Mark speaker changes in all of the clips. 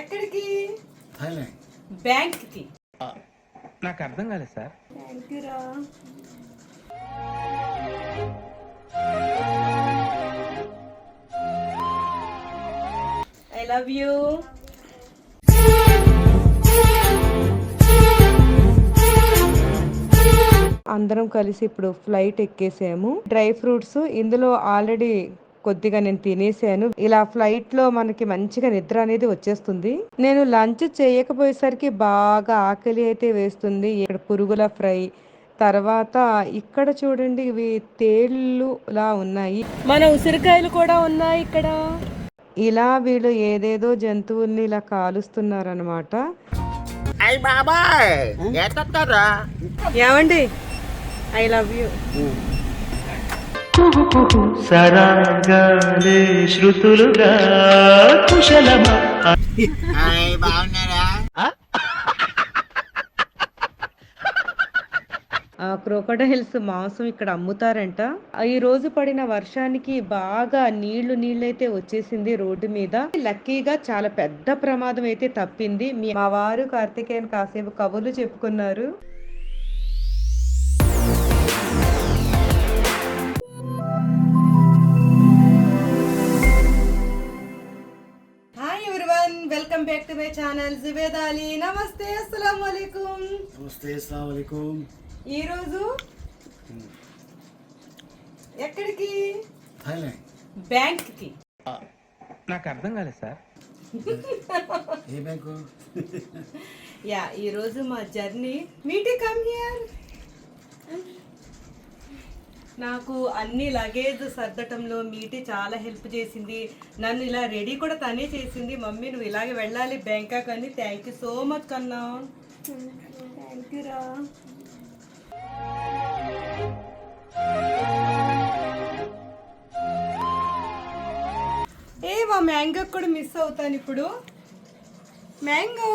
Speaker 1: ఎక్కడికి?
Speaker 2: థాయిలాండ్.
Speaker 1: బ్యాంక్కి
Speaker 3: నాకు అర్థం కాలేదు సార్.
Speaker 1: థ్యాంక్ యూ రా ఐ లవ్ యూ.
Speaker 4: అందరం కలిసి ఇప్పుడు ఫ్లైట్ ఎక్కేసాము. డ్రై ఫ్రూట్స్ ఇందులో ఆల్రెడీ కొద్దిగా నేను తినేసాను. ఇలా ఫ్లైట్లో మనకి మంచిగా నిద్ర అనేది వచ్చేస్తుంది. నేను లంచ్ చేయకపోయేసరికి బాగా ఆకలి అయితే వేస్తుంది. ఇక్కడ పురుగుల ఫ్రై తర్వాత ఇక్కడ చూడండి ఇవి తేళ్ళు లా ఉన్నాయి.
Speaker 1: మన ఉసిరికాయలు కూడా ఉన్నాయి ఇక్కడ.
Speaker 4: ఇలా వీళ్ళు ఏదేదో జంతువుల్ని ఇలా కాలుస్తున్నారనమాట
Speaker 5: అయ్యి బాబాయ్ ఎత్తరా
Speaker 1: ఏమండి? ఐ లవ్ యూ
Speaker 3: సరాగాలే శృతులుగా కుశలమా?
Speaker 5: అయ్యి బాగున్నారా?
Speaker 4: ఆ? క్రోకడైల్స్ మాంసం ఇక్కడ అమ్ముతారంట. ఈ రోజు పడిన వర్షానికి బాగా నీళ్ళు నీళ్ళైతే వచ్చేసింది రోడ్డు మీద. లక్కీగా చాలా పెద్ద ప్రమాదం అయితే తప్పింది. మీ- మా వారు కార్తికేయన్ కాసేపు కబుర్లు చెప్పుకున్నారు.
Speaker 1: Welcome back to my channel Zubed Ali. నమస్తే అస్సలం వాలేకుమ్
Speaker 2: నమస్తే అస్సలం వాలేకుమ్
Speaker 1: ఈ రోజు ఎక్కడికి?
Speaker 2: థాయిలాండ్.
Speaker 1: బ్యాంక్కి
Speaker 3: నాకు అర్థం కాలేదు సార్.
Speaker 2: ఏ బ్యాంకు?
Speaker 1: యా ఈ రోజు మా జర్నీ. మీటి come here. నాకు అన్ని లగేజ్ సర్దటంలో మీటి చాలా హెల్ప్ చేసింది. నన్ను ఇలా రెడీ కూడా తనే చేసింది. మమ్మీ నువ్వు ఇలాగే వెళ్ళాలి బ్యాంకాక్ అని. థ్యాంక్ యూ సో మచ్ కన్నా. థ్యాంక్ యూ రా. ఏ మా మ్యాంగో కూడా మిస్ అవుతాను ఇప్పుడు? మ్యాంగో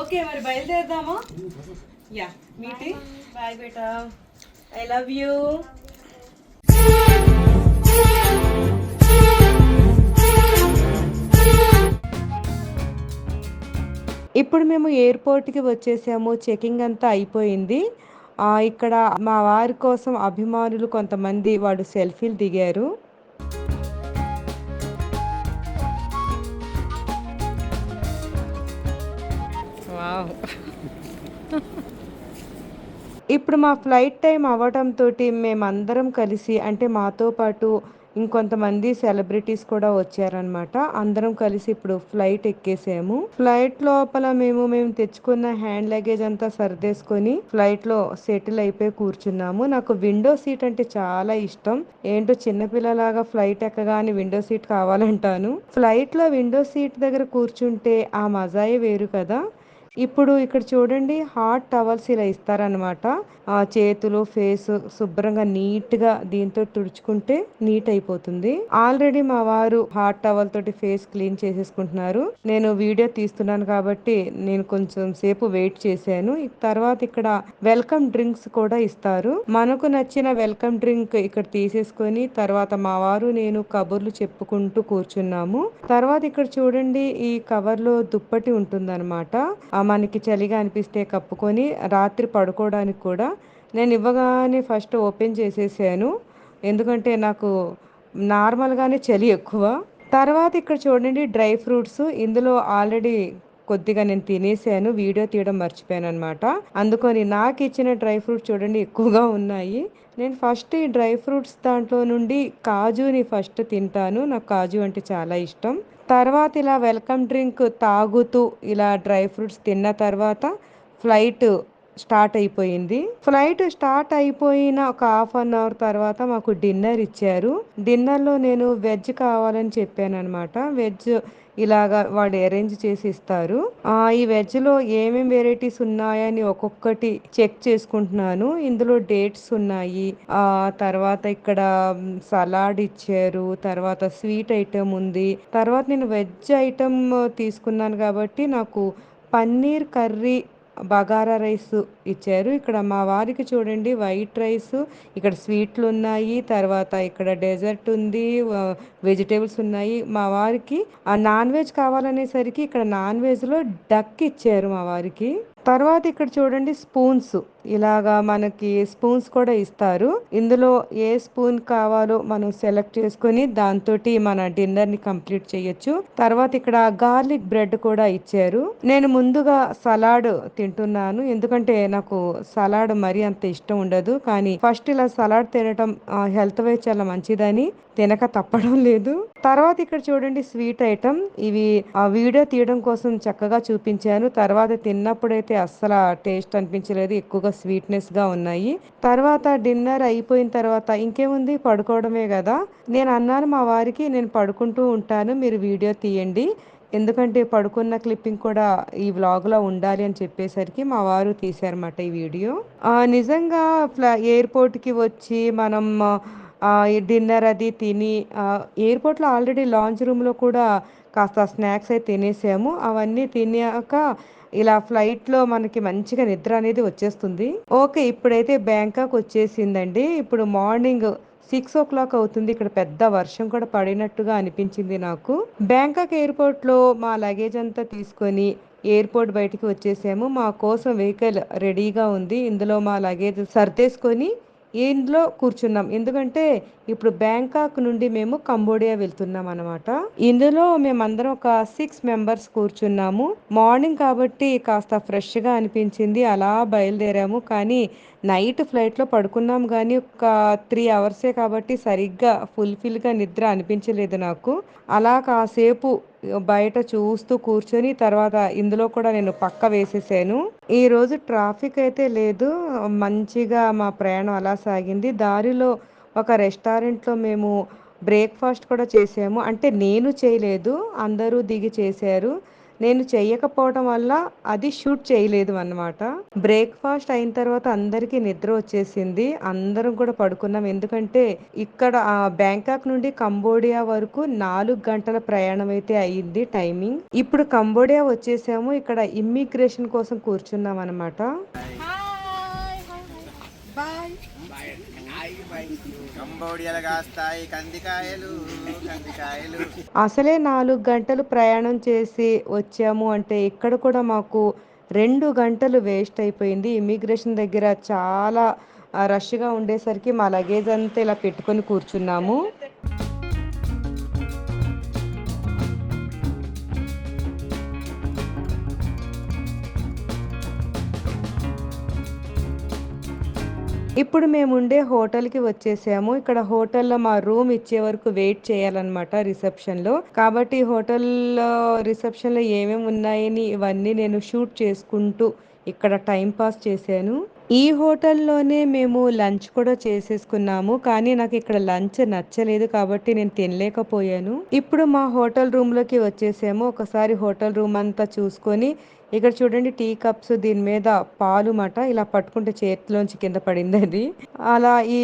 Speaker 1: ఓకే మరి బయలుదేరదామా? యా మీటి. బాయ్ బేటా ఐ లవ్ యూ
Speaker 4: ఇప్పుడు మేము ఎయిర్పోర్ట్కి వచ్చేసాము. చెకింగ్ అంతా అయిపోయింది. ఇక్కడ మా వారి కోసం అభిమానులు కొంతమంది వాడు సెల్ఫీలు దిగారు. ఇప్పుడు మా ఫ్లైట్ టైం అవ్వటంతో మేమందరం కలిసి అంటే మాతో పాటు ఇంకొంతమంది సెలబ్రిటీస్ కూడా వచ్చారనమాట అందరం కలిసి ఇప్పుడు ఫ్లైట్ ఎక్కేసాము. ఫ్లైట్ లోపల మేము మేము తెచ్చుకున్న హ్యాండ్ లగేజ్ అంతా సర్దేసుకొని ఫ్లైట్లో సెటిల్ అయిపోయి కూర్చున్నాము. నాకు విండో సీట్ అంటే చాలా ఇష్టం. ఏంటో చిన్నపిల్లలాగా ఫ్లైట్ ఎక్కగానే విండో సీట్ కావాలంటాను. ఫ్లైట్లో విండో సీట్ దగ్గర కూర్చుంటే ఆ మజాయే వేరు కదా. ఇప్పుడు ఇక్కడ చూడండి హాట్ టవల్స్ ఇలా ఇస్తారనమాట ఆ చేతులు ఫేస్ శుభ్రంగా నీట్గా దీంతో తుడుచుకుంటే నీట్ అయిపోతుంది. ఆల్రెడీ మా వారు హాట్ టవల్ తోటి ఫేస్ క్లీన్ చేసేసుకుంటున్నారు. నేను వీడియో తీస్తున్నాను కాబట్టి నేను కొంచెం సేపు వెయిట్ చేశాను. తర్వాత ఇక్కడ వెల్కమ్ డ్రింక్స్ కూడా ఇస్తారు. మనకు నచ్చిన వెల్కమ్ డ్రింక్ ఇక్కడ తీసేసుకొని తర్వాత మా వారు నేను కబుర్లు చెప్పుకుంటూ కూర్చున్నాము. తర్వాత ఇక్కడ చూడండి ఈ కవర్లో దుప్పటి ఉంటుందన్నమాట. ఆ మనకి చలిగా అనిపిస్తే కప్పుకొని రాత్రి పడుకోవడానికి కూడా నేను ఇవ్వగానే ఫస్ట్ ఓపెన్ చేసేసాను. ఎందుకంటే నాకు నార్మల్గానే చలి ఎక్కువ. తర్వాత ఇక్కడ చూడండి డ్రై ఫ్రూట్స్ ఇందులో ఆల్రెడీ కొద్దిగా నేను తినేసాను. వీడియో తీయడం మర్చిపోయాను అనమాట అందుకని నాకు ఇచ్చిన డ్రై ఫ్రూట్స్ చూడండి ఎక్కువగా ఉన్నాయి. నేను ఫస్ట్ ఈ డ్రై ఫ్రూట్స్ దాంట్లో నుండి కాజుని ఫస్ట్ తింటాను. నాకు కాజు అంటే చాలా ఇష్టం. తర్వాత ఇలా వెల్కమ్ డ్రింక్ తాగుతూ ఇలా డ్రై ఫ్రూట్స్ తిన్న తర్వాత ఫ్లైట్ స్టార్ట్ అయిపోయింది. ఫ్లైట్ స్టార్ట్ అయిపోయిన ఒక హాఫ్ అన్ అవర్ తర్వాత మాకు డిన్నర్ ఇచ్చారు. డిన్నర్లో నేను వెజ్ కావాలని చెప్పాను అనమాట వెజ్ ఇలాగా వాడు అరేంజ్ చేసి ఇస్తారు. ఆ ఈ వెజ్లో వెరైటీస్ ఉన్నాయని ఒక్కొక్కటి చెక్ చేసుకుంటున్నాను. ఇందులో డేట్స్ ఉన్నాయి. ఆ తర్వాత ఇక్కడ సలాడ్ ఇచ్చారు. తర్వాత స్వీట్ ఐటమ్ ఉంది. తర్వాత నేను వెజ్ ఐటమ్ తీసుకున్నాను కాబట్టి నాకు పన్నీర్ కర్రీ బగారా రైస్ ఇచ్చారు. ఇక్కడ మా వారికి చూడండి వైట్ రైస్ ఇక్కడ స్వీట్లు ఉన్నాయి తర్వాత ఇక్కడ డెజర్ట్ ఉంది వెజిటేబుల్స్ ఉన్నాయి. మా వారికి ఆ నాన్ వెజ్ కావాలనేసరికి ఇక్కడ నాన్ వెజ్లో డక్ ఇచ్చారు మా వారికి. తర్వాత ఇక్కడ చూడండి స్పూన్స్. ఇలాగా మనకి స్పూన్స్ కూడా ఇస్తారు. ఇందులో ఏ స్పూన్ కావాలో మనం సెలెక్ట్ చేసుకొని దాంతో మన డిన్నర్ని కంప్లీట్ చేయొచ్చు. తర్వాత ఇక్కడ గార్లిక్ బ్రెడ్ కూడా ఇచ్చారు. నేను ముందుగా సలాడ్ తింటున్నాను. ఎందుకంటే నాకు సలాడ్ మరీ అంత ఇష్టం ఉండదు. కానీ ఫస్ట్ ఇలా సలాడ్ తినటం హెల్త్ వైజ్ చాలా మంచిదని తినక తప్పడం లేదు. తర్వాత ఇక్కడ చూడండి స్వీట్ ఐటమ్. ఇవి ఆ వీడియో తీయడం కోసం చక్కగా చూపించాను. తర్వాత తిన్నప్పుడైతే అస్సలు టేస్ట్ అనిపించలేదు. ఎక్కువగా స్వీట్నెస్గా ఉన్నాయి. తర్వాత డిన్నర్ అయిపోయిన తర్వాత ఇంకేముంది? పడుకోవడమే కదా. నేను అన్నాను మా వారికి నేను పడుకుంటూ ఉంటాను. మీరు వీడియో తీయండి. ఎందుకంటే పడుకున్న క్లిప్పింగ్ కూడా ఈ వ్లాగ్లో ఉండాలి అని చెప్పేసరికి మా వారు తీశారన్నమాట ఈ వీడియో. నిజంగా ఫ్లా ఎయిర్పోర్ట్కి వచ్చి మనం డిన్నర్ అది తిని ఎయిర్పోర్ట్లో ఆల్రెడీ లాంచ్ రూమ్లో కూడా కాస్త స్నాక్స్ అయితే తినేసాము. అవన్నీ తిన్నాక ఇలా ఫ్లైట్లో మనకి మంచిగా నిద్ర అనేది వచ్చేస్తుంది. ఓకే ఇప్పుడైతే బ్యాంకాక్ వచ్చేసిందండి. ఇప్పుడు మార్నింగ్ సిక్స్ ఓ క్లాక్ అవుతుంది. ఇక్కడ పెద్ద వర్షం కూడా పడినట్టుగా అనిపించింది నాకు. బ్యాంకాక్ ఎయిర్పోర్ట్లో మా లగేజ్ అంతా తీసుకొని ఎయిర్పోర్ట్ బయటికి వచ్చేసాము. మా కోసం వెహికల్ రెడీగా ఉంది. ఇందులో మా లగేజ్ సర్దేసుకొని ఇందులో కూర్చున్నాం. ఎందుకంటే ఇప్పుడు బ్యాంకాక్ నుండి మేము కంబోడియా వెళ్తున్నాం అనమాట ఇందులో మేమందరం ఒక సిక్స్ మెంబర్స్ కూర్చున్నాము. మార్నింగ్ కాబట్టి కాస్త ఫ్రెష్గా అనిపించింది. అలా బయలుదేరాము. కానీ నైట్ ఫ్లైట్లో పడుకున్నాం. కానీ ఒక త్రీ అవర్సే కాబట్టి సరిగ్గా ఫుల్ఫిల్గా నిద్ర అనిపించలేదు నాకు. అలా కాసేపు బయట చూస్తూ కూర్చొని తర్వాత ఇందులో కూడా నేను పక్క వేసేసాను. ఈ రోజు ట్రాఫిక్ అయితే లేదు. మంచిగా మా ప్రయాణం అలా సాగింది. దారిలో ఒక రెస్టారెంట్లో మేము బ్రేక్ఫాస్ట్ కూడా చేసాము. అంటే నేను చేయలేదు అందరూ దిగి చేశారు. నేను చెయ్యకపోవడం వల్ల అది షూట్ చేయలేదు అన్నమాట. బ్రేక్ఫాస్ట్ అయిన తర్వాత అందరికీ నిద్ర వచ్చేసింది. అందరం కూడా పడుకున్నాం. ఎందుకంటే ఇక్కడ బ్యాంకాక్ నుండి కంబోడియా వరకు నాలుగు గంటల ప్రయాణం అయితే అయ్యింది టైమింగ్. ఇప్పుడు కంబోడియా వచ్చేసాము. ఇక్కడ ఇమ్మిగ్రేషన్ కోసం కూర్చున్నాం అనమాట
Speaker 5: కాస్తాయి కందికాయలు కందికాయలు.
Speaker 4: అసలే నాలుగు గంటలు ప్రయాణం చేసి వచ్చాము అంటే ఇక్కడ కూడా మాకు రెండు గంటలు వేస్ట్ అయిపోయింది. ఇమిగ్రేషన్ దగ్గర చాలా రష్గా ఉండేసరికి మా లగేజ్ అంతా ఇలా పెట్టుకొని కూర్చున్నాము. ఇప్పుడు మేము ఉండే హోటల్కి వచ్చేసాము. ఇక్కడ హోటల్లో మా రూమ్ ఇచ్చే వరకు వెయిట్ చేయాలన్నమాట రిసెప్షన్లో. కాబట్టి హోటల్లో రిసెప్షన్లో ఏమేమి ఉన్నాయని ఇవన్నీ నేను షూట్ చేసుకుంటూ ఇక్కడ టైం పాస్ చేశాను. ఈ హోటల్లోనే మేము లంచ్ కూడా చేసేసుకున్నాము. కానీ నాకు ఇక్కడ లంచ్ నచ్చలేదు కాబట్టి నేను తినలేకపోయాను. ఇప్పుడు మా హోటల్ రూమ్లోకి వచ్చేసాము. ఒకసారి హోటల్ రూమ్ అంతా చూసుకొని ఇక్కడ చూడండి టీ కప్స్ దీని మీద పాలు మాట ఇలా పట్టుకుంటే చేతిలోంచి కింద పడింది అది అలా ఈ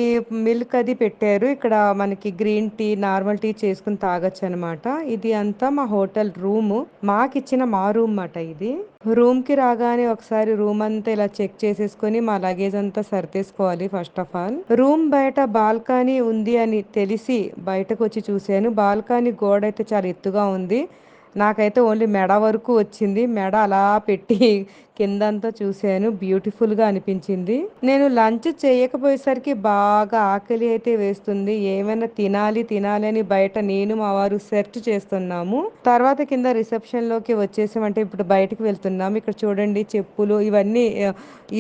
Speaker 4: మిల్క్ అది పెట్టారు. ఇక్కడ మనకి గ్రీన్ టీ నార్మల్ టీ చేసుకుని తాగొచ్చు అనమాట ఇది అంతా మా హోటల్ రూమ్. మాకు ఇచ్చిన మా రూమ్ మాట ఇది. రూమ్కి రాగానే ఒకసారి రూమ్ అంతా ఇలా చెక్ చేసేసుకొని మా లగేజ్ అంతా సర్దేసుకోవాలి ఫస్ట్ ఆఫ్ ఆల్. రూమ్ బయట బాల్కనీ ఉంది అని తెలిసి బయటకు వచ్చి చూశాను. బాల్కనీ గోడ అయితే చాలా ఎత్తుగా ఉంది. నాకైతే ఓన్లీ మెడ వరకు వచ్చింది. మెడ అలా పెట్టి కిందంతా చూశాను. బ్యూటిఫుల్గా అనిపించింది. నేను లంచ్ చేయకపోయేసరికి బాగా ఆకలి అయితే వేస్తుంది. ఏమైనా తినాలి తినాలి అని బయట నేను మా వారు సెర్చ్ చేస్తున్నాము. తర్వాత కింద రిసెప్షన్లోకి వచ్చేసామంటే ఇప్పుడు బయటకు వెళ్తున్నాము. ఇక్కడ చూడండి చెప్పులు ఇవన్నీ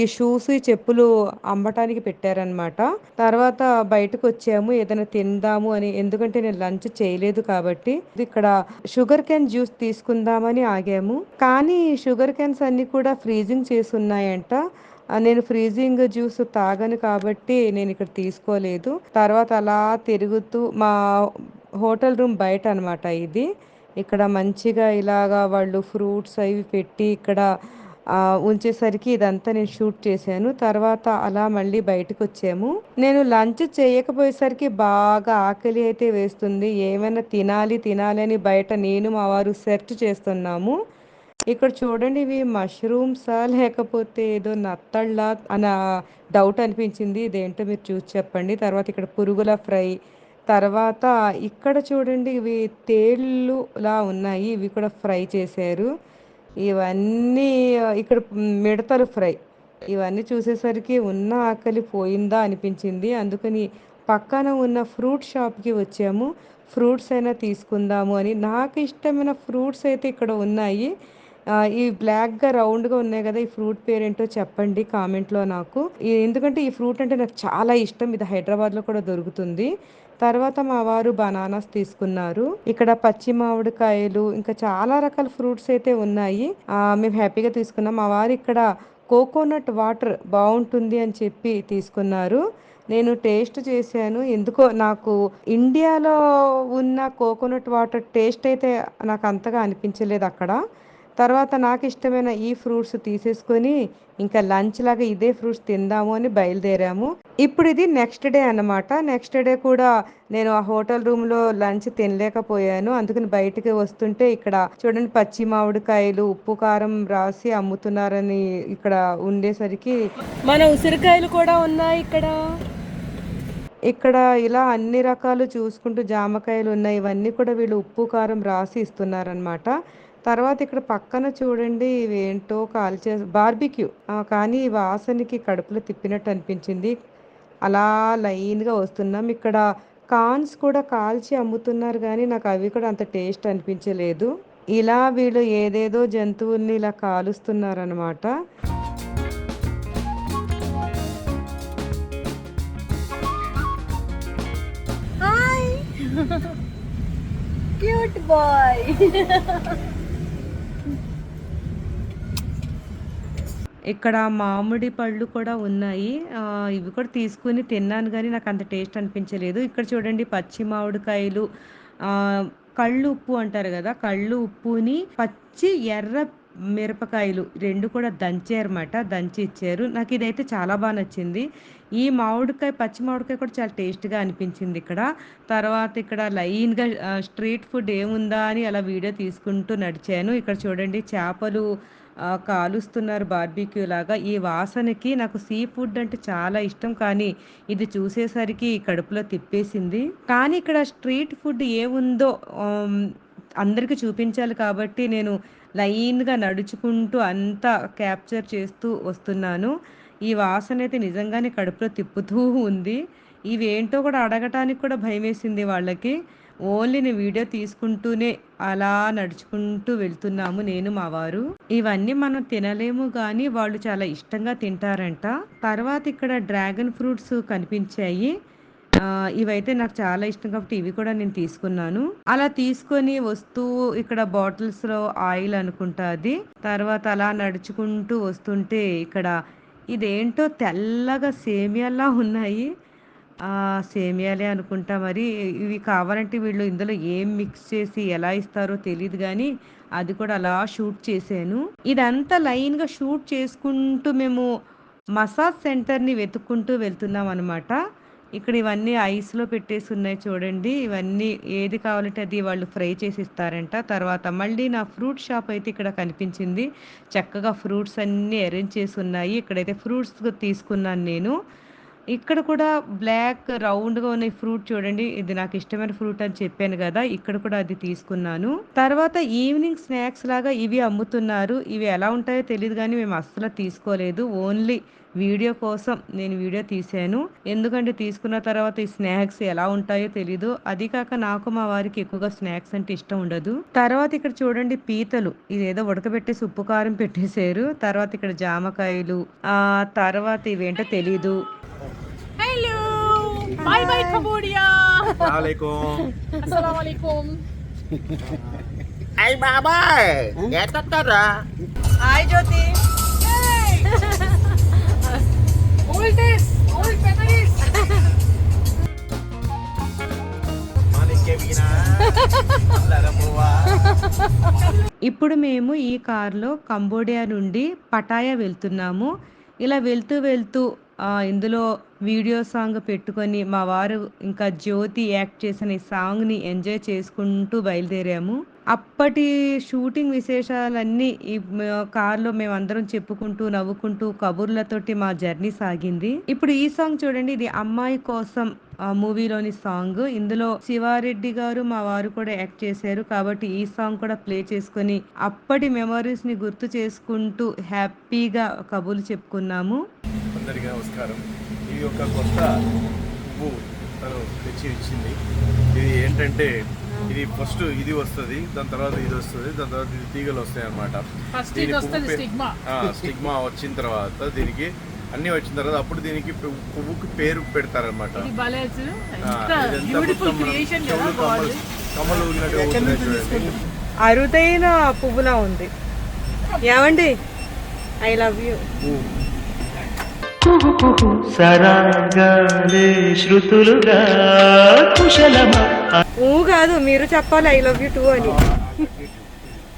Speaker 4: ఈ షూస్ ఈ చెప్పులు అమ్మటానికి పెట్టారనమాట తర్వాత బయటకు వచ్చాము. ఏదైనా తిందాము అని ఎందుకంటే నేను లంచ్ చేయలేదు కాబట్టి ఇక్కడ షుగర్ క్యాన్ జ్యూస్ తీసుకుందామని ఆగాము. కానీ షుగర్ క్యాన్స్ అన్ని కూడా ఫ్రీజింగ్ చేసి ఉన్నాయంట నేను ఫ్రీజింగ్ జ్యూస్ తాగను కాబట్టి నేను ఇక్కడ తీసుకోలేదు. తర్వాత అలా తిరుగుతూ మా హోటల్ రూమ్ బయట అనమాట ఇది. ఇక్కడ మంచిగా ఇలాగా వాళ్ళు ఫ్రూట్స్ అవి పెట్టి ఇక్కడ ఉంచేసరికి ఇదంతా నేను షూట్ చేశాను. తర్వాత అలా మళ్ళీ బయటకు వచ్చాము నేను లంచ్ చేయకపోయేసరికి బాగా ఆకలి అయితే వేస్తుంది. ఏమైనా తినాలి తినాలి అని బయట నేను మా వారు సెర్చ్ చేస్తున్నాము. ఇక్కడ చూడండి ఇవి మష్రూమ్సా లేకపోతే ఏదో నత్తళ్ళా? అన్న డౌట్ అనిపించింది. ఇదేంటో మీరు చూసి చెప్పండి. తర్వాత ఇక్కడ పురుగుల ఫ్రై. తర్వాత ఇక్కడ చూడండి ఇవి తేళ్ళులా ఉన్నాయి. ఇవి కూడా ఫ్రై చేశారు. ఇవన్నీ ఇక్కడ మిడతలు ఫ్రై. ఇవన్నీ చూసేసరికి ఉన్న ఆకలి పోయిందా అనిపించింది. అందుకని పక్కన ఉన్న ఫ్రూట్ షాప్కి వచ్చాము. ఫ్రూట్స్ అయినా తీసుకుందాము అని. నాకు ఇష్టమైన ఫ్రూట్స్ అయితే ఇక్కడ ఉన్నాయి. ఈ బ్లాక్గా రౌండ్గా ఉన్నాయి కదా ఈ ఫ్రూట్ పేరేంటో చెప్పండి కామెంట్లో నాకు. ఎందుకంటే ఈ ఫ్రూట్ అంటే నాకు చాలా ఇష్టం ఇది హైదరాబాద్లో కూడా దొరుకుతుంది. తర్వాత మా వారు బనానాస్ తీసుకున్నారు. ఇక్కడ పచ్చి మామిడికాయలు ఇంకా చాలా రకాల ఫ్రూట్స్ అయితే ఉన్నాయి. మేము హ్యాపీగా తీసుకున్నాం. మా వారు ఇక్కడ కోకోనట్ వాటర్ బాగుంటుంది అని చెప్పి తీసుకున్నారు. నేను టేస్ట్ చేశాను. ఎందుకో నాకు ఇండియాలో ఉన్న కోకోనట్ వాటర్ టేస్ట్ అయితే నాకు అంతగా అనిపించలేదు అక్కడ. తర్వాత నాకు ఇష్టమైన ఈ ఫ్రూట్స్ తీసేసుకొని ఇంకా లంచ్ లాగా ఇదే ఫ్రూట్స్ తిందాము అని బయలుదేరాము. ఇప్పుడు ఇది నెక్స్ట్ డే అన్నమాట. నెక్స్ట్ డే కూడా నేను ఆ హోటల్ రూమ్లో లంచ్ తినలేకపోయాను. అందుకని బయటికి వస్తుంటే ఇక్కడ చూడండి పచ్చి మామిడికాయలు ఉప్పు కారం రాసి అమ్ముతున్నారని ఇక్కడ ఉండేసరికి
Speaker 1: మన ఉసిరికాయలు కూడా ఉన్నాయి ఇక్కడ.
Speaker 4: ఇక్కడ ఇలా అన్ని రకాలు చూసుకుంటూ జామకాయలు ఉన్నాయి. ఇవన్నీ కూడా వీళ్ళు ఉప్పు కారం రాసి ఇస్తున్నారనమాట తర్వాత ఇక్కడ పక్కన చూడండి ఇవి ఏంటో కాల్చే బార్బిక్యూ. కానీ ఈ వాసనకి కడుపులో తిప్పినట్టు అనిపించింది. అలా లైన్గా వస్తున్నాం. ఇక్కడ కాన్స్ కూడా కాల్చి అమ్ముతున్నారు కానీ నాకు అవి కూడా అంత టేస్ట్ అనిపించలేదు. ఇలా వీళ్ళు ఏదేదో జంతువుల్ని ఇలా కాలుస్తున్నారనమాట
Speaker 6: క్యూట్ బాయ్.
Speaker 4: ఇక్కడ మామిడి పళ్ళు కూడా ఉన్నాయి. ఇవి కూడా తీసుకుని తిన్నాను కానీ నాకు అంత టేస్ట్ అనిపించలేదు. ఇక్కడ చూడండి పచ్చి మామిడికాయలు కళ్ళు ఉప్పు అంటారు కదా కళ్ళు ఉప్పుని పచ్చి ఎర్ర మిరపకాయలు రెండు కూడా దంచారన్నమాట దంచి ఇచ్చారు నాకు ఇదైతే చాలా బాగా నచ్చింది. ఈ మామిడికాయ పచ్చి మామిడికాయ కూడా చాలా టేస్ట్గా అనిపించింది ఇక్కడ. తర్వాత ఇక్కడ లైన్గా స్ట్రీట్ ఫుడ్ ఏముందా అని అలా వీడియో తీసుకుంటూ నడిచాను. ఇక్కడ చూడండి చేపలు కాలుస్తున్నారు బార్బీక్యూ లాగా. ఈ వాసనకి నాకు సీ ఫుడ్ అంటే చాలా ఇష్టం. కానీ ఇది చూసేసరికి కడుపులో తిప్పేసింది. కానీ ఇక్కడ స్ట్రీట్ ఫుడ్ ఏముందో అందరికీ చూపించాలి కాబట్టి నేను లైన్గా నడుచుకుంటూ అంతా క్యాప్చర్ చేస్తూ వస్తున్నాను. ఈ వాసన అయితే నిజంగానే కడుపులో తిప్పుతూ ఉంది. ఇవేంటో కూడా అడగటానికి కూడా భయం వేసింది వాళ్ళకి. ఓన్లీ నేను వీడియో తీసుకుంటూనే అలా నడుచుకుంటూ వెళ్తున్నాము నేను మా వారు. ఇవన్నీ మనం తినలేము కానీ వాళ్ళు చాలా ఇష్టంగా తింటారంట. తర్వాత ఇక్కడ డ్రాగన్ ఫ్రూట్స్ కనిపించాయి. ఇవైతే నాకు చాలా ఇష్టం కాబట్టి ఇవి కూడా నేను తీసుకున్నాను. అలా తీసుకొని వస్తూ ఇక్కడ బాటిల్స్లో ఆయిల్ అనుకుంటా అది. తర్వాత అలా నడుచుకుంటూ వస్తుంటే ఇక్కడ ఇదేంటో తెల్లగా సేమియాలా ఉన్నాయి. సేమియాలే అనుకుంటా మరి. ఇవి కావాలంటే వీళ్ళు ఇందులో ఏం మిక్స్ చేసి ఎలా ఇస్తారో తెలియదు కానీ అది కూడా అలా షూట్ చేశాను. ఇదంతా లైన్గా షూట్ చేసుకుంటూ మేము మసాజ్ సెంటర్ని వెతుక్కుంటూ వెళ్తున్నాం అనమాట ఇక్కడ ఇవన్నీ ఐస్లో పెట్టేసి ఉన్నాయి చూడండి. ఇవన్నీ ఏది కావాలంటే అది వాళ్ళు ఫ్రై చేసి ఇస్తారంట. తర్వాత మళ్ళీ నా ఫ్రూట్ షాప్ అయితే ఇక్కడ కనిపించింది. చక్కగా ఫ్రూట్స్ అన్నీ అరేంజ్ చేసి ఉన్నాయి. ఇక్కడైతే ఫ్రూట్స్ తీసుకున్నాను నేను. ఇక్కడ కూడా బ్లాక్ రౌండ్గా ఉన్న ఈ ఫ్రూట్ చూడండి. ఇది నాకు ఇష్టమైన ఫ్రూట్ అని చెప్పాను కదా. ఇక్కడ కూడా అది తీసుకున్నాను. తర్వాత ఈవినింగ్ స్నాక్స్ లాగా ఇవి అమ్ముతున్నారు. ఇవి ఎలా ఉంటాయో తెలియదు కానీ మేము అస్సలు తీసుకోలేదు. ఓన్లీ వీడియో కోసం నేను వీడియో తీశాను. ఎందుకంటే తీసుకున్న తర్వాత ఈ స్నాక్స్ ఎలా ఉంటాయో తెలీదు. అది కాక నాకు మా వారికి ఎక్కువగా స్నాక్స్ అంటే ఇష్టం ఉండదు. తర్వాత ఇక్కడ చూడండి పీతలు. ఇది ఏదో ఉడకబెట్టేసి ఉప్పు కారం పెట్టేశారు. తర్వాత ఇక్కడ జామకాయలు. ఆ తర్వాత ఇవేంటో తెలీదు.
Speaker 6: Hello bye bye Cambodia
Speaker 5: Assalamualaikum.
Speaker 6: అస్సలాముఅలైకుం
Speaker 5: Ay, babay! Eto tara.
Speaker 1: Hi Jyothi
Speaker 4: ఇప్పుడు మేము ఈ కార్లో కంబోడియా నుండి పటాయా వెళ్తున్నాము. ఇలా వెళ్తూ వెళ్తూ ఇందులో వీడియో సాంగ్ పెట్టుకొని మా వారు ఇంకా జ్యోతి యాక్ట్ చేసిన ఈ సాంగ్ని ఎంజాయ్ చేసుకుంటూ బయలుదేరాము. అప్పటి షూటింగ్ విశేషాలన్నీ ఈ కార్లో మేము మేమందరం చెప్పుకుంటూ నవ్వుకుంటూ కబుర్లతోటి మా జర్నీ సాగింది. ఇప్పుడు ఈ సాంగ్ చూడండి ఇది అమ్మాయి కోసం మూవీలోని సాంగ్. ఇందులో శివారెడ్డి గారు మా వారు కూడా యాక్ట్ చేశారు కాబట్టి ఈ సాంగ్ కూడా ప్లే చేసుకొని అప్పటి మెమరీస్ని గుర్తు చేసుకుంటూ హ్యాపీగా కబుర్లు చెప్పుకున్నాము.
Speaker 7: అందరికీ నమస్కారం. ఇది ఒక కొత్త తెచ్చి ఇచ్చింది. ఇది ఏంటంటే ఇది ఫస్ట్ ఇది వస్తుంది దాని తర్వాత ఇది వస్తుంది దాని తర్వాత ఇది తీగలు వస్తాయి అనమాట
Speaker 6: ఫస్ట్ ఇది వస్తుంది స్టిగ్మా.
Speaker 7: స్టిగ్మా వచ్చిన తర్వాత దీనికి అన్ని వచ్చిన తర్వాత అప్పుడు దీనికి పువ్వు- పువ్వుకి పేరు పెడతారనమాట చూడండి.
Speaker 1: అరుదైన పువ్వులా ఉంది. ఏమండి? ఐ లవ్ యూ
Speaker 3: సరాగాలే శృతులుగా కుశలమా?
Speaker 1: ఊ కాదు మీరు చెప్పాలి ఐ లవ్ యూ టూ అని.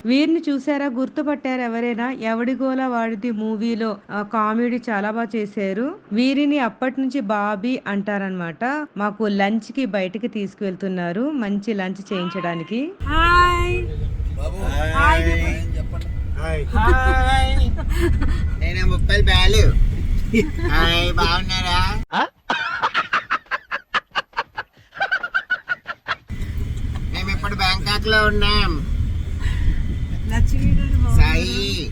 Speaker 4: వీరిని చూసారా? గుర్తుపట్టారు ఎవరైనా? ఎవడిగోల వాడిది మూవీలో ఆ, కామెడీ చాలా బాగా చేశారు. వీరిని అప్పటి నుంచి బాబీ అంటారనమాట మాకు లంచ్కి బయటికి తీసుకువెళ్తున్నారు. మంచి లంచ్ చేయించడానికి.
Speaker 5: బాగున్నారా మేము ఇప్పుడు లో ఉన్నాం. సాయి.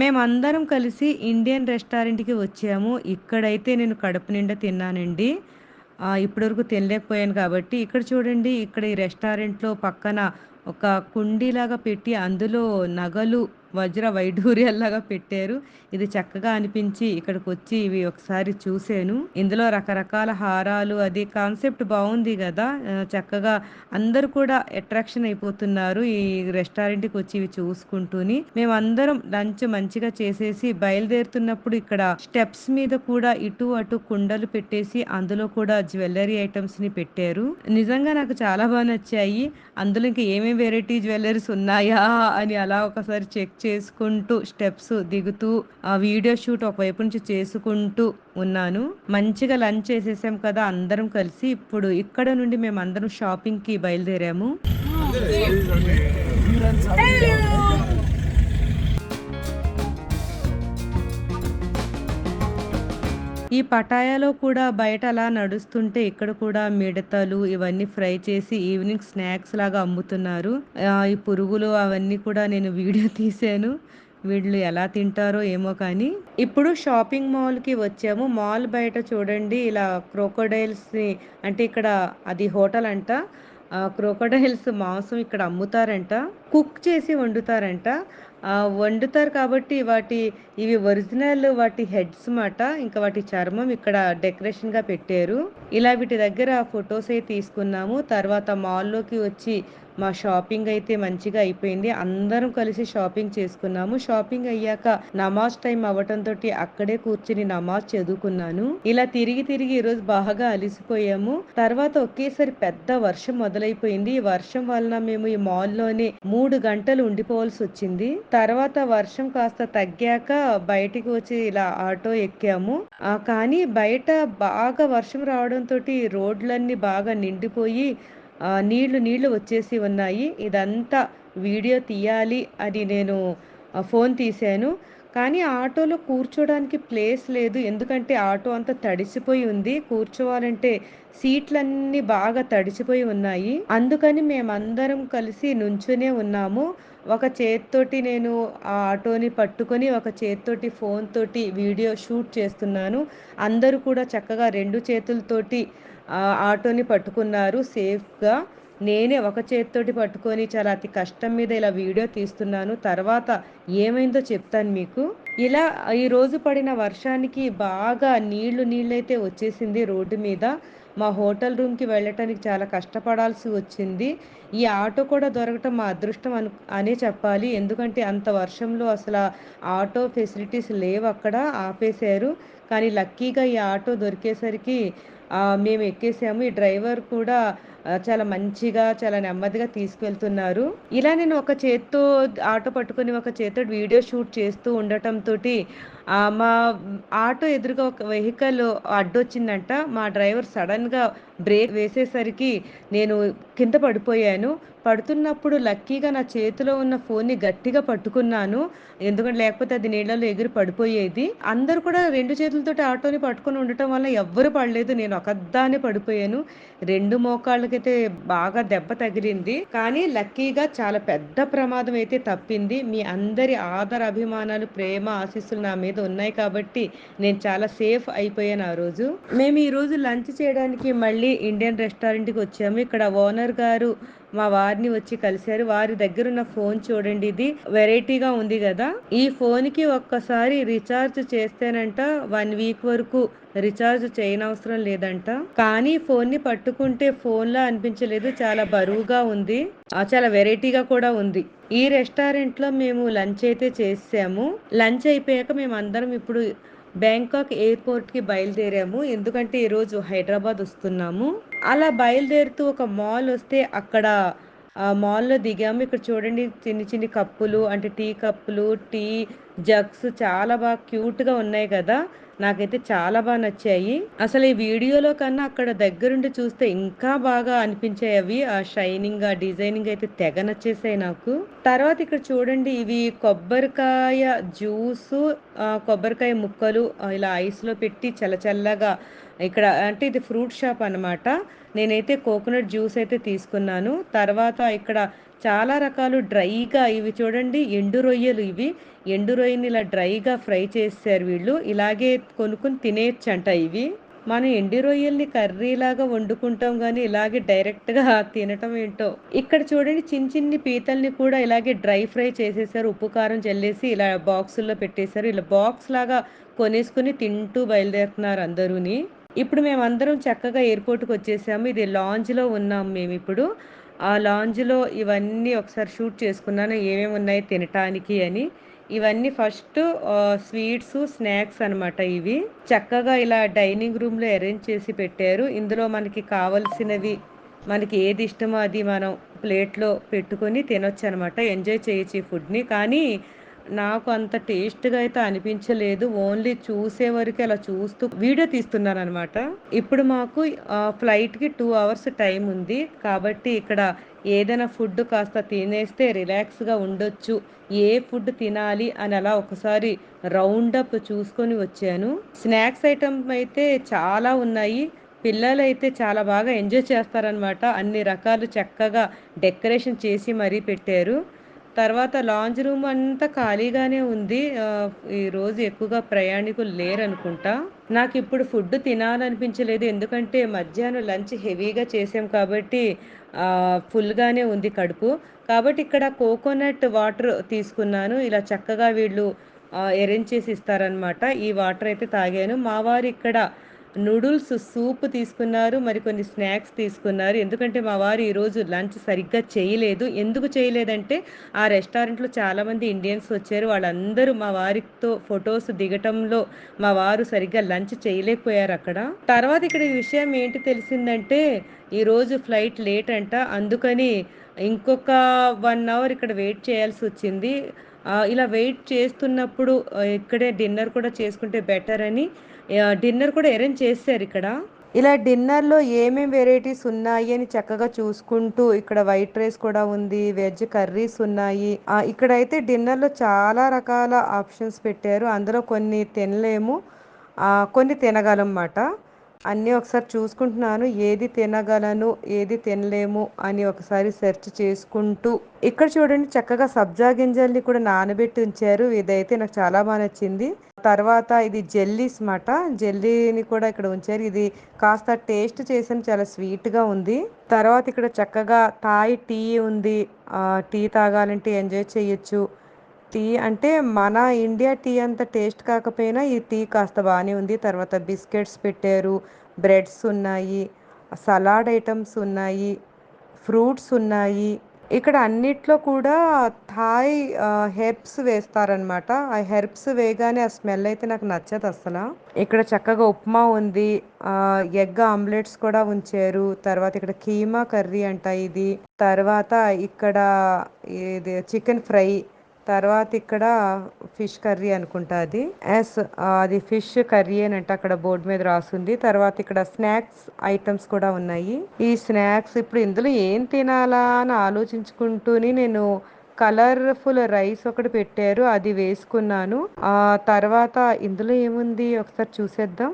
Speaker 4: మేమందరం కలిసి ఇండియన్ రెస్టారెంట్కి వచ్చాము. ఇక్కడైతే నేను కడుపు నిండా తిన్నానండి. ఇప్పటివరకు తినలేకపోయాను కాబట్టి ఇక్కడ చూడండి ఇక్కడ ఈ రెస్టారెంట్లో పక్కన ఒక కుండీలాగా పెట్టి అందులో నగలు వజ్ర వైఢూర్యాల్లాగా పెట్టారు. ఇది చక్కగా అనిపించి ఇక్కడికి వచ్చి ఇవి ఒకసారి చూశాను. ఇందులో రకరకాల హారాలు అది కాన్సెప్ట్ బాగుంది కదా. చక్కగా అందరూ కూడా అట్రాక్షన్ అయిపోతున్నారు ఈ రెస్టారెంట్కి వచ్చి ఇవి చూసుకుంటూని. మేమందరం లంచ్ మంచిగా చేసేసి బయలుదేరుతున్నప్పుడు ఇక్కడ స్టెప్స్ మీద కూడా ఇటు అటు కుండలు పెట్టేసి అందులో కూడా జ్యువెలరీ ఐటమ్స్ని పెట్టారు. నిజంగా నాకు చాలా బాగా నచ్చాయి. అందులో ఇంకా ఏమేమి వెరైటీ జ్యువెలరీస్ ఉన్నాయా అని అలా ఒకసారి చెక్ చేసుకుంటూ స్టెప్స్ దిగుతూ ఆ వీడియో షూట్ ఒకవైపు నుంచి చేసుకుంటూ ఉన్నాను. మంచిగా లంచ్ చేసేసాం కదా అందరం కలిసి ఇప్పుడు ఇక్కడ నుండి మేము అందరం షాపింగ్కి బయలుదేరాము ఈ పటాయాలో కూడా బయట అలా నడుస్తుంటే ఇక్కడ కూడా మిడతలు ఇవన్నీ ఫ్రై చేసి ఈవినింగ్ స్నాక్స్ లాగా అమ్ముతున్నారు. ఈ పురుగులు అవన్నీ కూడా నేను వీడియో తీసాను వీళ్ళు ఎలా తింటారో ఏమో కానీ ఇప్పుడు షాపింగ్ మాల్కి వచ్చాము. మాల్ బయట చూడండి ఇలా క్రోకోడైల్స్ని అంటే ఇక్కడ అది హోటల్ అంట. క్రోకోడైల్స్ మాంసం ఇక్కడ అమ్ముతారంట. కుక్ చేసి వండుతారంట. వండుతారు కాబట్టి వాటి ఇవి ఒరిజినల్ వాటి హెడ్స్ మాట ఇంకా వాటి చర్మం ఇక్కడ డెకరేషన్గా పెట్టారు. ఇలా వీటి దగ్గర ఫొటోస్ అయితే తీసుకున్నాము. తర్వాత మాల్లోకి వచ్చి మా షాపింగ్ అయితే మంచిగా అయిపోయింది. అందరం కలిసి షాపింగ్ చేసుకున్నాము. షాపింగ్ అయ్యాక నమాజ్ టైం అవ్వటంతో అక్కడే కూర్చుని నమాజ్ చదువుకున్నాను. ఇలా తిరిగి తిరిగి ఈరోజు బాగా అలిసిపోయాము. తర్వాత ఒకేసారి పెద్ద వర్షం మొదలైపోయింది. ఈ వర్షం వలన మేము ఈ మాల్లోనే మూడు గంటలు ఉండిపోవాల్సి వచ్చింది. తర్వాత వర్షం కాస్త తగ్గాక బయటికి వచ్చి ఇలా ఆటో ఎక్కాము. కానీ బయట బాగా వర్షం రావడంతో రోడ్లన్నీ బాగా నిండిపోయి నీళ్ళు నీళ్ళు వచ్చేసి ఉన్నాయి. ఇదంతా వీడియో తీయాలి అని నేను ఫోన్ తీశాను. కానీ ఆటోలో కూర్చోడానికి ప్లేస్ లేదు. ఎందుకంటే ఆటో అంతా తడిసిపోయి ఉంది. కూర్చోవాలంటే సీట్లన్నీ బాగా తడిసిపోయి ఉన్నాయి. అందుకని మేమందరం కలిసి నుంచునే ఉన్నాము. ఒక చేత్తోటి నేను ఆ ఆటోని పట్టుకొని ఒక చేత్తోటి ఫోన్ తోటి వీడియో షూట్ చేస్తున్నాను. అందరూ కూడా చక్కగా రెండు చేతులతోటి ఆ ఆటోని పట్టుకున్నారు సేఫ్గా. నేనే ఒక చేత్తోటి పట్టుకొని చాలా అతి కష్టం మీద ఇలా వీడియో తీస్తున్నాను. తర్వాత ఏమైందో చెప్తాను మీకు. ఇలా ఈ రోజు పడిన వర్షానికి బాగా నీళ్ళు నీళ్ళైతే వచ్చేసింది రోడ్డు మీద. మా హోటల్ రూమ్కి వెళ్ళటానికి చాలా కష్టపడాల్సి వచ్చింది. ఈ ఆటో కూడా దొరకటం మా అదృష్టం అను అనే చెప్పాలి. ఎందుకంటే అంత వర్షంలో అసలు ఆటో ఫెసిలిటీస్ లేవు అక్కడ ఆపేశారు. కానీ లక్కీగా ఈ ఆటో దొరికేసరికి మేము ఎక్కేసాము. ఈ డ్రైవర్ కూడా చాలా మంచిగా చాలా నెమ్మదిగా తీసుకెళ్తున్నారు. ఇలా నేను ఒక చేత్తో ఆటో పట్టుకొని ఒక చేత్తో వీడియో షూట్ చేస్తూ ఉండటంతో మా ఆటో ఎదురుగా ఒక వెహికల్ అడ్డొచ్చిందంట. మా డ్రైవర్ సడన్గా బ్రేక్ వేసేసరికి నేను కింద పడిపోయాను. పడుతున్నప్పుడు లక్కీగా నా చేతిలో ఉన్న ఫోన్ని గట్టిగా పట్టుకున్నాను. ఎందుకంటే లేకపోతే అది నీళ్ళలో ఎగిరి పడిపోయేది. అందరూ కూడా రెండు చేతులతోటి ఆటోని పట్టుకొని ఉండటం వల్ల ఎవ్వరు పడలేదు. నేను ఒకదానే పడిపోయాను. రెండు మోకాళ్ళకి అయితే బాగా దెబ్బ తగిలింది. కానీ లక్కీగా చాలా పెద్ద ప్రమాదం అయితే తప్పింది. మీ అందరి ఆదర అభిమానాలు ప్రేమ ఆశీస్సులు నా మీద ఉన్నాయి కాబట్టి నేను చాలా సేఫ్ అయిపోయాను ఆ రోజు. మేము ఈ రోజు లంచ్ చేయడానికి మళ్ళీ ఇండియన్ రెస్టారెంట్కి వచ్చాము. ఇక్కడ ఓనర్ గారు మా వారిని వచ్చి కలిశారు. వారి దగ్గర ఉన్న ఫోన్ చూడండి. ఇది వెరైటీగా ఉంది కదా. ఈ ఫోన్కి ఒక్కసారి రీఛార్జ్ చేస్తేనంట వన్ వీక్ వరకు రీఛార్జ్ చేయనవసరం లేదంట. కానీ ఫోన్ని పట్టుకుంటే ఫోన్ లా అనిపించలేదు. చాలా బరువుగా ఉంది. ఆ, చాలా వెరైటీగా కూడా ఉంది. ఈ రెస్టారెంట్లో మేము లంచ్ అయితే చేసాము. లంచ్ అయిపోయాక మేము అందరం ఇప్పుడు బ్యాంకాక్ ఎయిర్పోర్ట్కి బయలుదేరాము. ఎందుకంటే ఈరోజు హైదరాబాద్ వస్తున్నాము. అలా బయలుదేరుతూ ఒక మాల్ వస్తే అక్కడ ఆ మాల్లో దిగాము. ఇక్కడ చూడండి చిన్ని చిన్ని కప్పులు అంటే టీ కప్పులు టీ జగ్స్ చాలా బాగా క్యూట్గా ఉన్నాయి కదా. నాకైతే చాలా బాగా నచ్చాయి. అసలు ఈ వీడియోలో కన్నా అక్కడ దగ్గరుండి చూస్తే ఇంకా బాగా అనిపించాయి అవి. ఆ షైనింగ్ ఆ డిజైనింగ్ అయితే తెగ నచ్చేసాయి నాకు. తర్వాత ఇక్కడ చూడండి ఇవి కొబ్బరికాయ జ్యూసు కొబ్బరికాయ ముక్కలు ఇలా ఐస్లో పెట్టి చల్లచల్లగా ఇక్కడ అంటే ఇది ఫ్రూట్ షాప్ అన్నమాట. నేనైతే కోకోనట్ జ్యూస్ అయితే తీసుకున్నాను. తర్వాత ఇక్కడ చాలా రకాలు డ్రైగా ఇవి చూడండి ఎండు రొయ్యలు ఇవి. ఎండు రొయ్యని ఇలా డ్రైగా ఫ్రై చేశారు వీళ్ళు. ఇలాగే కొనుక్కొని తినేయచ్చంట ఇవి. మనం ఎండి రొయ్యల్ని కర్రీలాగా వండుకుంటాం కానీ ఇలాగే డైరెక్ట్గా తినటం ఏంటో. ఇక్కడ చూడండి చిన్న చిన్ని పీతల్ని కూడా ఇలాగే డ్రై ఫ్రై చేసేసారు. ఉప్పు కారం చల్లేసి ఇలా బాక్సుల్లో పెట్టేశారు. ఇలా బాక్స్ లాగా కొనేసుకుని తింటూ బయలుదేరుతున్నారు అందరూని. ఇప్పుడు మేమందరం చక్కగా ఎయిర్పోర్ట్కి వచ్చేసాము. ఇది లాంజ్లో ఉన్నాం మేము ఇప్పుడు. ఆ లాంజ్లో ఇవన్నీ ఒకసారి షూట్ చేసుకున్నాను. ఏమేమి ఉన్నాయి తినటానికి అని. ఇవన్నీ ఫస్ట్ స్వీట్స్ స్నాక్స్ అనమాట ఇవి. చక్కగా ఇలా డైనింగ్ రూమ్లో అరేంజ్ చేసి పెట్టారు. ఇందులో మనకి కావలసినవి మనకి ఏది ఇష్టమో అది మనం ప్లేట్లో పెట్టుకొని తినొచ్చు అనమాట ఎంజాయ్ చేయొచ్చు ఈ ఫుడ్ని. కానీ నాకు అంత టేస్ట్గా అయితే అనిపించలేదు. ఓన్లీ చూసే వరకు అలా చూస్తూ వీడియో తీస్తున్నాను అనమాట ఇప్పుడు మాకు ఫ్లైట్కి టూ అవర్స్ టైం ఉంది. కాబట్టి ఇక్కడ ఏదైనా ఫుడ్ కాస్త తినేస్తే రిలాక్స్గా ఉండొచ్చు. ఏ ఫుడ్ తినాలి అని అలా ఒకసారి రౌండ్ అప్ చూసుకొని వచ్చాను. స్నాక్స్ ఐటమ్ అయితే చాలా ఉన్నాయి. పిల్లలు అయితే చాలా బాగా ఎంజాయ్ చేస్తారనమాట. అన్ని రకాలు చక్కగా డెకరేషన్ చేసి మరీ పెట్టారు. తర్వాత లాంజ్ రూమ్ అంతా ఖాళీగానే ఉంది. ఈరోజు ఈ రోజు ఎక్కువగా ప్రయాణికులు లేరనుకుంటా. నాకు ఇప్పుడు ఫుడ్ తినాలనిపించలేదు. ఎందుకంటే మధ్యాహ్నం లంచ్ హెవీగా చేసాం కాబట్టి ఫుల్గానే ఉంది కడుపు. కాబట్టి ఇక్కడ కోకోనట్ వాటర్ తీసుకున్నాను. ఇలా చక్కగా వీళ్ళు అరేంజ్ చేసి ఇస్తారనమాట ఈ వాటర్ అయితే తాగాను. మా వారు ఇక్కడ నూడుల్స్ సూప్ తీసుకున్నారు మరి కొన్ని స్నాక్స్ తీసుకున్నారు. ఎందుకంటే మా వారు ఈరోజు లంచ్ సరిగ్గా చేయలేదు. ఎందుకు చేయలేదంటే ఆ రెస్టారెంట్లో చాలామంది ఇండియన్స్ వచ్చారు. వాళ్ళందరూ మా వారితో ఫొటోస్ దిగటంలో మా వారు సరిగ్గా లంచ్ చేయలేకపోయారు అక్కడ. తర్వాత ఇక్కడ ఈ విషయం ఏంటి తెలిసిందంటే ఈరోజు ఫ్లైట్ లేట్ అంట. అందుకని ఇంకొక వన్ అవర్ ఇక్కడ వెయిట్ చేయాల్సి వచ్చింది. ఇలా వెయిట్ చేస్తున్నప్పుడు ఇక్కడే డిన్నర్ కూడా చేసుకుంటే బెటర్ అని డిన్నర్ కూడా అరేంజ్ చేశారు ఇక్కడ. ఇలా డిన్నర్లో ఏమేమి వెరైటీస్ ఉన్నాయి అని చక్కగా చూసుకుంటూ ఇక్కడ వైట్ రైస్ కూడా ఉంది వెజ్ కర్రీస్ ఉన్నాయి. ఇక్కడైతే డిన్నర్లో చాలా రకాల ఆప్షన్స్ పెట్టారు. అందులో కొన్ని తినలేము కొన్ని తినగలమాట అన్నీ ఒకసారి చూసుకుంటున్నాను. ఏది తినగలను ఏది తినలేము అని ఒకసారి సెర్చ్ చేసుకుంటూ. ఇక్కడ చూడండి చక్కగా సబ్జా గింజల్ని కూడా నానబెట్టి ఉంచారు. ఇదైతే నాకు చాలా బాగా నచ్చింది. తర్వాత ఇది జెల్లీస్ మాట. జెల్లీని కూడా ఇక్కడ ఉంచారు. ఇది కాస్త టేస్ట్ చేసాను చాలా స్వీట్గా ఉంది. తర్వాత ఇక్కడ చక్కగా థాయ్ టీ ఉంది. టీ తాగాలంటే ఎంజాయ్ చేయొచ్చు. టీ అంటే మన ఇండియా టీ అంత టేస్ట్ కాకపోయినా ఈ టీ కాస్త బాగానే ఉంది. తర్వాత బిస్కెట్స్ పెట్టారు. బ్రెడ్స్ ఉన్నాయి. సలాడ్ ఐటమ్స్ ఉన్నాయి. ఫ్రూట్స్ ఉన్నాయి. ఇక్కడ అన్నిట్లో కూడా థాయ్ హెర్బ్స్ వేస్తారనమాట ఆ హెర్బ్స్ వేయగానే ఆ స్మెల్ అయితే నాకు నచ్చదు అసలు ఇక్కడ చక్కగా ఉప్మా ఉంది. ఎగ్ ఆమ్లెట్స్ కూడా ఉంచారు. తర్వాత ఇక్కడ కీమా కర్రీ అంట ఇది. తర్వాత ఇక్కడ ఇది చికెన్ ఫ్రై తర్వాత ఇక్కడ ఫిష్ కర్రీ అనుకుంటా అది. ఎస్ అది ఫిష్ కర్రీ అని అంటే అక్కడ బోర్డు మీద రాసింది. తర్వాత ఇక్కడ స్నాక్స్ ఐటమ్స్ కూడా ఉన్నాయి. ఈ స్నాక్స్ ఇప్పుడు ఇందులో ఏం తినాలా అని ఆలోచించుకుంటూనే నేను కలర్ఫుల్ రైస్ ఒకటి పెట్టారు అది వేసుకున్నాను. ఆ తర్వాత ఇందులో ఏముంది? ఒకసారి చూసేద్దాం.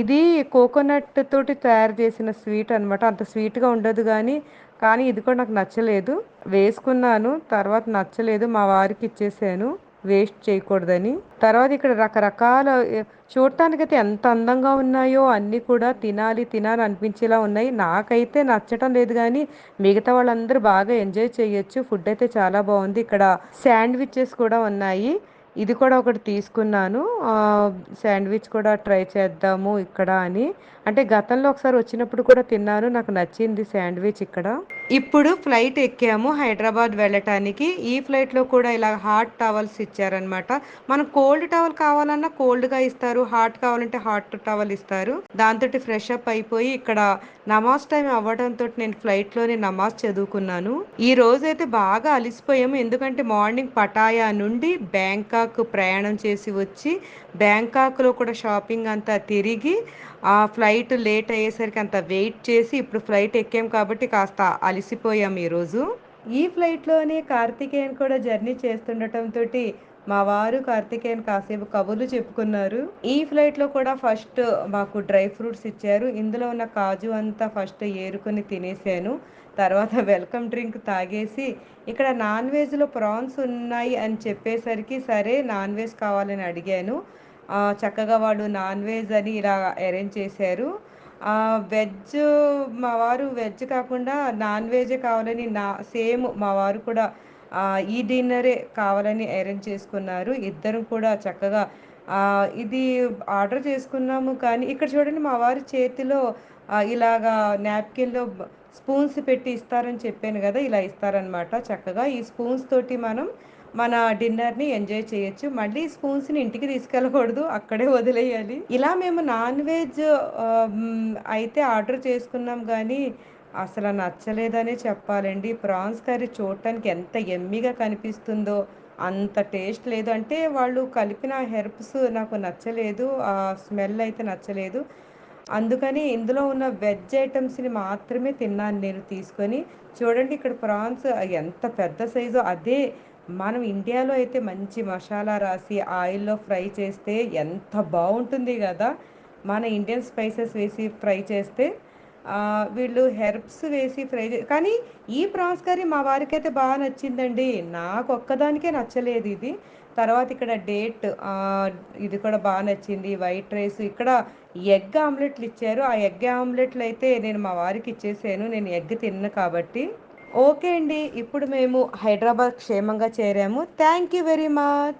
Speaker 4: ఇది కోకోనట్ తోటి తయారు చేసిన స్వీట్ అన్నమాట. అంత స్వీట్గా ఉండదు కానీ కానీ ఇది కూడా నాకు నచ్చలేదు. వేసుకున్నాను తర్వాత నచ్చలేదు మా వారికి ఇచ్చేసాను వేస్ట్ చేయకూడదని. తర్వాత ఇక్కడ రకరకాల చూడటానికైతే ఎంత అందంగా ఉన్నాయో అన్నీ కూడా తినాలి తినాలి అనిపించేలా ఉన్నాయి. నాకైతే నచ్చటం లేదు కానీ మిగతా వాళ్ళందరూ బాగా ఎంజాయ్ చేయొచ్చు. ఫుడ్ అయితే చాలా బాగుంది. ఇక్కడ శాండ్విచెస్ కూడా ఉన్నాయి. ఇది కూడా ఒకటి తీసుకున్నాను. శాండ్విచ్ కూడా ట్రై చేద్దాము ఇక్కడ అని. అంటే గతంలో ఒకసారి వచ్చినప్పుడు కూడా తిన్నాను. నాకు నచ్చింది శాండ్విచ్ ఇక్కడ. ఇప్పుడు ఫ్లైట్ ఎక్కాము హైదరాబాద్ వెళ్ళటానికి. ఈ ఫ్లైట్లో కూడా ఇలా హాట్ టవల్స్ ఇచ్చారనమాట మనం కోల్డ్ టవల్ కావాలన్నా కోల్డ్గా ఇస్తారు. హాట్ కావాలంటే హాట్ టవల్ ఇస్తారు. దాంతో ఫ్రెష్ అప్ అయిపోయి ఇక్కడ నమాజ్ టైం అవ్వడంతో నేను ఫ్లైట్లోనే నమాజ్ చదువుకున్నాను. ఈ రోజైతే బాగా అలిసిపోయాము. ఎందుకంటే మార్నింగ్ పటాయా నుండి బ్యాంకాక్ ప్రయాణం చేసి వచ్చి బ్యాంకాక్లో కూడా షాపింగ్ అంతా తిరిగి ఆ ఫ్లైట్ లేట్ అయ్యేసరికి అంత వెయిట్ చేసి ఇప్పుడు ఫ్లైట్ ఎక్కాం కాబట్టి కాస్త అలసిపోయాం ఈరోజు ఈ ఫ్లైట్లోనే కార్తికేయన్ కూడా జర్నీ చేస్తుండటంతో మా వారు కార్తికేయన్ కాసేపు కబుర్లు చెప్పుకున్నారు. ఈ ఫ్లైట్లో కూడా ఫస్ట్ మాకు డ్రై ఫ్రూట్స్ ఇచ్చారు. ఇందులో ఉన్న కాజు అంతా ఫస్ట్ ఏరుకొని తినేసాను. తర్వాత వెల్కమ్ డ్రింక్ తాగేసి ఇక్కడ నాన్ వెజ్లో ప్రాన్స్ ఉన్నాయి అని చెప్పేసరికి సరే నాన్ వెజ్ కావాలని అడిగాను. చక్కగా వాడు నాన్ వెజ్ అని ఇలా అరేంజ్ చేశారు. వెజ్ మా వారు వెజ్ కాకుండా నాన్ వెజే కావాలని నా సేమ్ మా వారు కూడా ఈ డిన్నరే కావాలని అరేంజ్ చేసుకున్నారు. ఇద్దరం కూడా చక్కగా ఇది ఆర్డర్ చేసుకున్నాము. కానీ ఇక్కడ చూడండి మా వారి చేతిలో ఇలాగా నాప్కిన్లో స్పూన్స్ పెట్టి ఇస్తారని చెప్పాను కదా ఇలా ఇస్తారనమాట చక్కగా ఈ స్పూన్స్ తోటి మనం మన డిన్నర్ని ఎంజాయ్ చేయొచ్చు. మళ్ళీ స్పూన్స్ని ఇంటికి తీసుకెళ్ళకూడదు అక్కడే వదిలేయాలి. ఇలా మేము నాన్ వెజ్ అయితే ఆర్డర్ చేసుకున్నాం కానీ అసలు నచ్చలేదనే చెప్పాలండి. ప్రాన్స్ కర్రీ చూడటానికి ఎంత ఎమ్మిగా కనిపిస్తుందో అంత టేస్ట్ లేదు. అంటే వాళ్ళు కలిపిన హెర్బ్స్ నాకు నచ్చలేదు ఆ స్మెల్ అయితే నచ్చలేదు. అందుకని ఇందులో ఉన్న వెజ్ ఐటమ్స్ని మాత్రమే తిన్నాను నేను తీసుకొని. చూడండి ఇక్కడ ప్రాన్స్ ఎంత పెద్ద సైజు అదే మనం ఇండియాలో అయితే మంచి మసాలా రాసి ఆయిల్లో ఫ్రై చేస్తే ఎంత బాగుంటుంది కదా. మన ఇండియన్ స్పైసెస్ వేసి ఫ్రై చేస్తే వీళ్ళు హెర్బ్స్ వేసి ఫ్రై చే కానీ ఈ ప్రాన్స్ కర్రీ మా వారికి అయితే బాగా నచ్చిందండి. నాకు ఒక్కదానికే నచ్చలేదు ఇది. తర్వాత ఇక్కడ డేట్ ఇది కూడా బాగా నచ్చింది. White rice. ఇక్కడ ఎగ్ ఆమ్లెట్లు ఇచ్చారు. ఆ ఎగ్ ఆమ్లెట్లు అయితే నేను మా వారికి ఇచ్చేసాను. నేను ఎగ్ తిన్న కాబట్టి. ఓకే అండి. ఇప్పుడు మేము హైదరాబాద్ క్షేమంగా చేరాము. Thank you very much